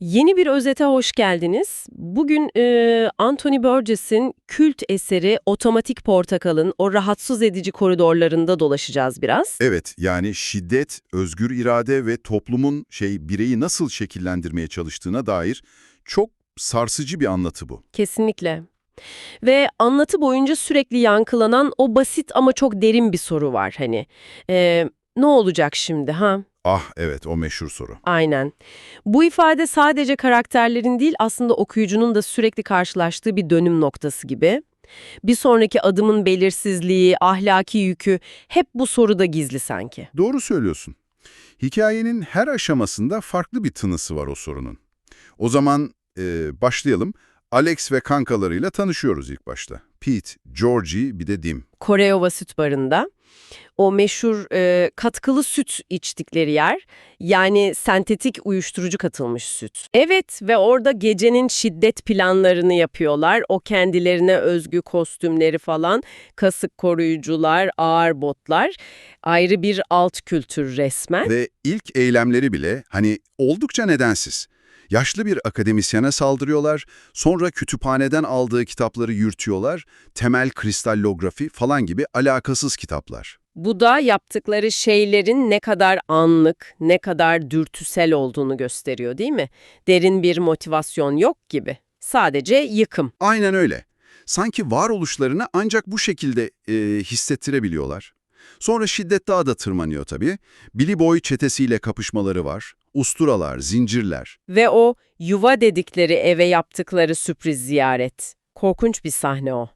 Yeni bir özete hoş geldiniz. Bugün e, Anthony Burgess'in kült eseri Otomatik Portakal'ın o rahatsız edici koridorlarında dolaşacağız biraz. Evet, yani şiddet, özgür irade ve toplumun şey bireyi nasıl şekillendirmeye çalıştığına dair çok sarsıcı bir anlatı bu. Kesinlikle. Ve anlatı boyunca sürekli yankılanan o basit ama çok derin bir soru var hani. E, ne olacak şimdi ha? Ah evet, o meşhur soru. Aynen. Bu ifade sadece karakterlerin değil aslında okuyucunun da sürekli karşılaştığı bir dönüm noktası gibi. Bir sonraki adımın belirsizliği, ahlaki yükü hep bu soruda gizli sanki. Doğru söylüyorsun. Hikayenin her aşamasında farklı bir tınısı var o sorunun. O zaman e, başlayalım. Alex ve kankalarıyla tanışıyoruz ilk başta. Pete, Georgie, bir de Dim. Koreova süt barında o meşhur e, katkılı süt içtikleri yer yani sentetik uyuşturucu katılmış süt. Evet ve orada gecenin şiddet planlarını yapıyorlar. O kendilerine özgü kostümleri falan, kasık koruyucular, ağır botlar ayrı bir alt kültür resmen. Ve ilk eylemleri bile hani oldukça nedensiz. Yaşlı bir akademisyene saldırıyorlar, sonra kütüphaneden aldığı kitapları yürütüyorlar, temel kristallografi falan gibi alakasız kitaplar. Bu da yaptıkları şeylerin ne kadar anlık, ne kadar dürtüsel olduğunu gösteriyor değil mi? Derin bir motivasyon yok gibi. Sadece yıkım. Aynen öyle. Sanki varoluşlarını ancak bu şekilde e, hissettirebiliyorlar. Sonra şiddet daha da tırmanıyor tabii. Billy Boy çetesiyle kapışmaları var. Usturalar, zincirler. Ve o yuva dedikleri eve yaptıkları sürpriz ziyaret. Korkunç bir sahne o.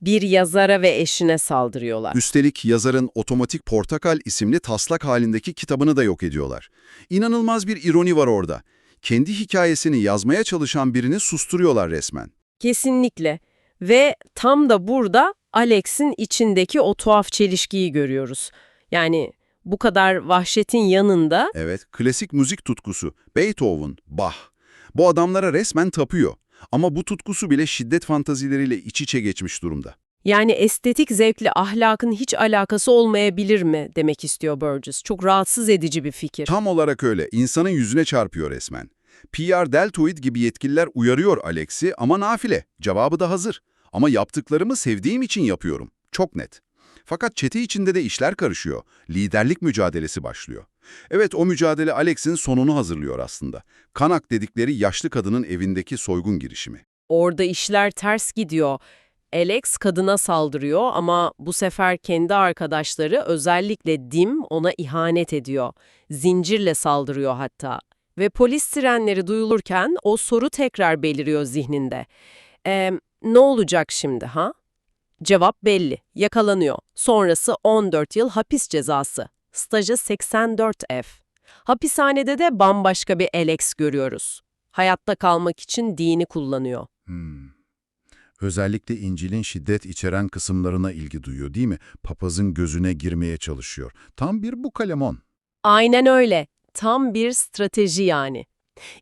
Bir yazara ve eşine saldırıyorlar. Üstelik yazarın Otomatik Portakal isimli taslak halindeki kitabını da yok ediyorlar. İnanılmaz bir ironi var orada. Kendi hikayesini yazmaya çalışan birini susturuyorlar resmen. Kesinlikle. Ve tam da burada Alex'in içindeki o tuhaf çelişkiyi görüyoruz. Yani bu kadar vahşetin yanında Evet, klasik müzik tutkusu, Beethoven, Bach. Bu adamlara resmen tapıyor. Ama bu tutkusu bile şiddet fantazileriyle iç içe geçmiş durumda. yani estetik zevkle ahlakın hiç alakası olmayabilir mi demek istiyor Burgess. Çok rahatsız edici bir fikir. Tam olarak öyle, insanın yüzüne çarpıyor resmen. P.R. Deltoid gibi yetkililer uyarıyor Alex'i ama nafile, cevabı da hazır. Ama yaptıklarımı sevdiğim için yapıyorum. Çok net. Fakat çete içinde de işler karışıyor. Liderlik mücadelesi başlıyor. Evet o mücadele Alex'in sonunu hazırlıyor aslında. Kanak dedikleri yaşlı kadının evindeki soygun girişimi. Orada işler ters gidiyor. Alex kadına saldırıyor ama bu sefer kendi arkadaşları özellikle Dim ona ihanet ediyor. Zincirle saldırıyor hatta. Ve polis sirenleri duyulurken o soru tekrar beliriyor zihninde. Eee, ne olacak şimdi ha? Cevap belli. Yakalanıyor. Sonrası 14 yıl hapis cezası. Stajı 84F. Hapishanede de bambaşka bir Alex görüyoruz. Hayatta kalmak için dini kullanıyor. Hmm. Özellikle İncil'in şiddet içeren kısımlarına ilgi duyuyor değil mi? Papazın gözüne girmeye çalışıyor. Tam bir bu kalemon. Aynen öyle. Tam bir strateji yani.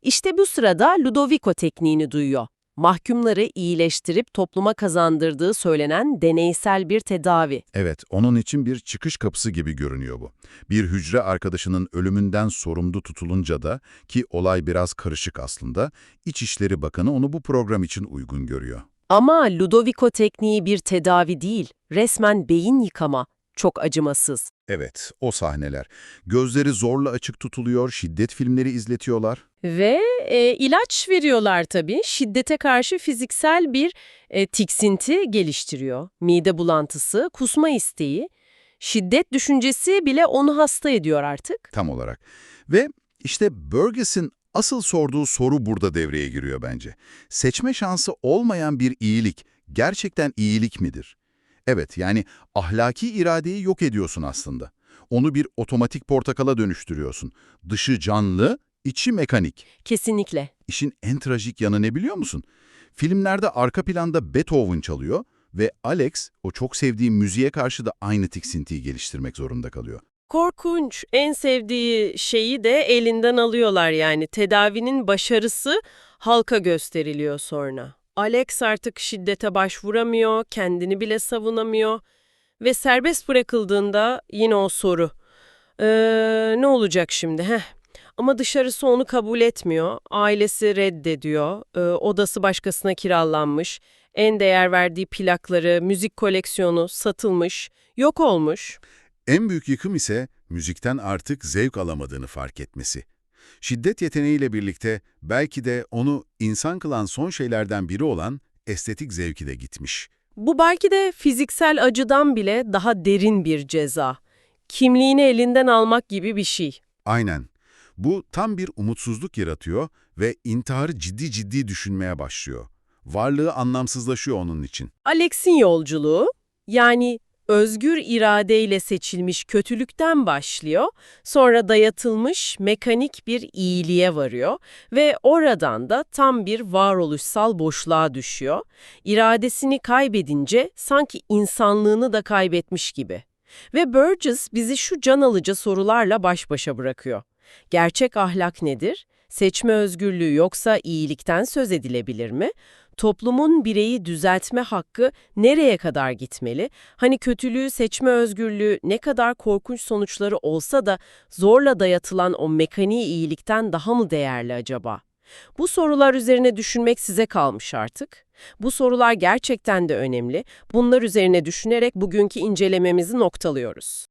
İşte bu sırada Ludovico tekniğini duyuyor. Mahkumları iyileştirip topluma kazandırdığı söylenen deneysel bir tedavi. Evet, onun için bir çıkış kapısı gibi görünüyor bu. Bir hücre arkadaşının ölümünden sorumlu tutulunca da, ki olay biraz karışık aslında, İçişleri Bakanı onu bu program için uygun görüyor. Ama Ludovico tekniği bir tedavi değil, resmen beyin yıkama. Çok acımasız. Evet, o sahneler. Gözleri zorla açık tutuluyor, şiddet filmleri izletiyorlar. Ve e, ilaç veriyorlar tabii. Şiddete karşı fiziksel bir e, tiksinti geliştiriyor. Mide bulantısı, kusma isteği. Şiddet düşüncesi bile onu hasta ediyor artık. Tam olarak. Ve işte Burgess'in asıl sorduğu soru burada devreye giriyor bence. Seçme şansı olmayan bir iyilik gerçekten iyilik midir? Evet, yani ahlaki iradeyi yok ediyorsun aslında. Onu bir otomatik portakala dönüştürüyorsun. Dışı canlı, içi mekanik. Kesinlikle. İşin en trajik yanı ne biliyor musun? Filmlerde arka planda Beethoven çalıyor ve Alex o çok sevdiği müziğe karşı da aynı tiksintiyi geliştirmek zorunda kalıyor. Korkunç. En sevdiği şeyi de elinden alıyorlar yani. Tedavinin başarısı halka gösteriliyor sonra. Alex artık şiddete başvuramıyor, kendini bile savunamıyor ve serbest bırakıldığında yine o soru. Ee, ne olacak şimdi? Heh. Ama dışarısı onu kabul etmiyor. Ailesi reddediyor. Ee, odası başkasına kiralanmış. En değer verdiği plakları, müzik koleksiyonu satılmış, yok olmuş. En büyük yıkım ise müzikten artık zevk alamadığını fark etmesi. Şiddet yeteneğiyle birlikte belki de onu insan kılan son şeylerden biri olan estetik zevki de gitmiş. Bu belki de fiziksel acıdan bile daha derin bir ceza. Kimliğini elinden almak gibi bir şey. Aynen. Bu tam bir umutsuzluk yaratıyor ve intiharı ciddi ciddi düşünmeye başlıyor. Varlığı anlamsızlaşıyor onun için. Alex'in yolculuğu, yani özgür iradeyle seçilmiş kötülükten başlıyor, sonra dayatılmış mekanik bir iyiliğe varıyor ve oradan da tam bir varoluşsal boşluğa düşüyor. İradesini kaybedince sanki insanlığını da kaybetmiş gibi. Ve Burgess bizi şu can alıcı sorularla baş başa bırakıyor. Gerçek ahlak nedir? Seçme özgürlüğü yoksa iyilikten söz edilebilir mi? Toplumun bireyi düzeltme hakkı nereye kadar gitmeli? Hani kötülüğü seçme özgürlüğü ne kadar korkunç sonuçları olsa da zorla dayatılan o mekaniği iyilikten daha mı değerli acaba? Bu sorular üzerine düşünmek size kalmış artık. Bu sorular gerçekten de önemli. Bunlar üzerine düşünerek bugünkü incelememizi noktalıyoruz.